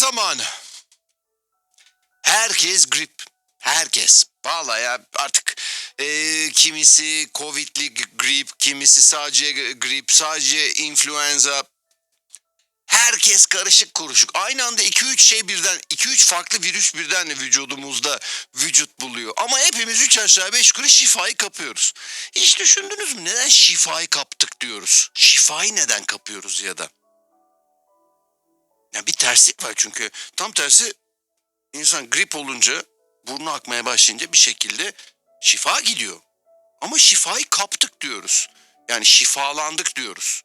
zamanı. Herkes grip. Herkes. Vallahi ya artık eee, kimisi Covid'li grip, kimisi sadece grip, sadece influenza. Herkes karışık kuruşuk. Aynı anda 2-3 şey birden, 2-3 farklı virüs birden vücudumuzda vücut buluyor. Ama hepimiz 3 aşağı 5 yukarı şifayı kapıyoruz. Hiç düşündünüz mü neden şifayı kaptık diyoruz? Şifayı neden kapıyoruz ya da? Terslik var çünkü tam tersi insan grip olunca burnu akmaya başlayınca bir şekilde şifa gidiyor. Ama şifayı kaptık diyoruz. Yani şifalandık diyoruz.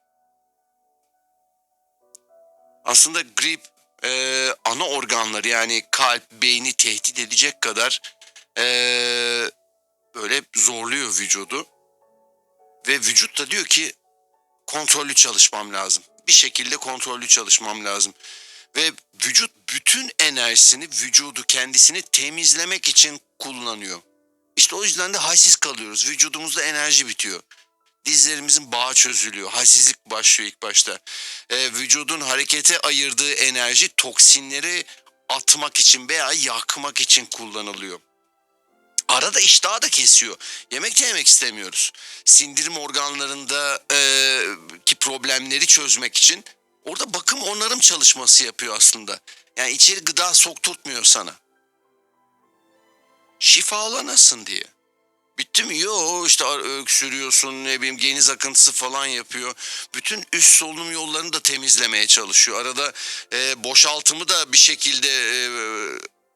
Aslında grip e, ana organları yani kalp, beyni tehdit edecek kadar e, böyle zorluyor vücudu. Ve vücut da diyor ki kontrollü çalışmam lazım. Bir şekilde kontrollü çalışmam lazım. Ve vücut bütün enerjisini, vücudu kendisini temizlemek için kullanıyor. İşte o yüzden de halsiz kalıyoruz. Vücudumuzda enerji bitiyor. Dizlerimizin bağı çözülüyor. Halsizlik başlıyor ilk başta. Ee, vücudun harekete ayırdığı enerji toksinleri atmak için veya yakmak için kullanılıyor. Arada iştahı da kesiyor. Yemek de yemek istemiyoruz. Sindirim organlarında e, ki problemleri çözmek için orada bakım onarım çalışması yapıyor aslında. Yani içeri gıda sokturtmuyor sana. Şifalanasın diye. Bitti mi? Yo işte öksürüyorsun ne bileyim geniz akıntısı falan yapıyor. Bütün üst solunum yollarını da temizlemeye çalışıyor. Arada e, boşaltımı da bir şekilde e,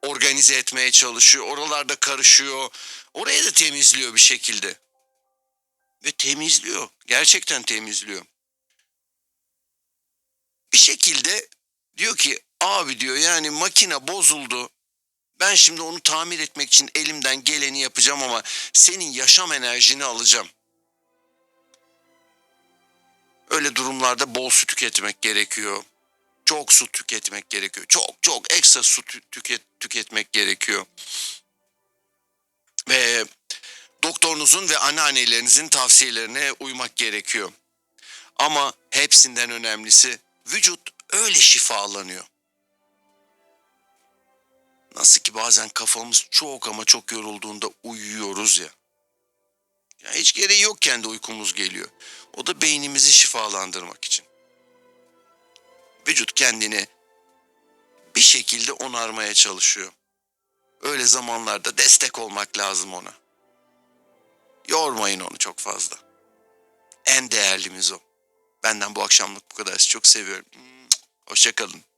organize etmeye çalışıyor. Oralarda karışıyor. Orayı da temizliyor bir şekilde. Ve temizliyor. Gerçekten temizliyor. Bir şekilde diyor ki abi diyor yani makine bozuldu. Ben şimdi onu tamir etmek için elimden geleni yapacağım ama senin yaşam enerjini alacağım. Öyle durumlarda bol su tüketmek gerekiyor. Çok su tüketmek gerekiyor. Çok çok ekstra su tü- tüket, tüketmek gerekiyor. Ve doktorunuzun ve anneannelerinizin tavsiyelerine uymak gerekiyor. Ama hepsinden önemlisi vücut öyle şifalanıyor. Nasıl ki bazen kafamız çok ama çok yorulduğunda uyuyoruz ya. ya hiç gereği yok kendi uykumuz geliyor. O da beynimizi şifalandırmak için. Vücut kendini bir şekilde onarmaya çalışıyor. Öyle zamanlarda destek olmak lazım ona. Yormayın onu çok fazla. En değerlimiz o. Benden bu akşamlık bu kadar. Çok seviyorum. Hoşçakalın.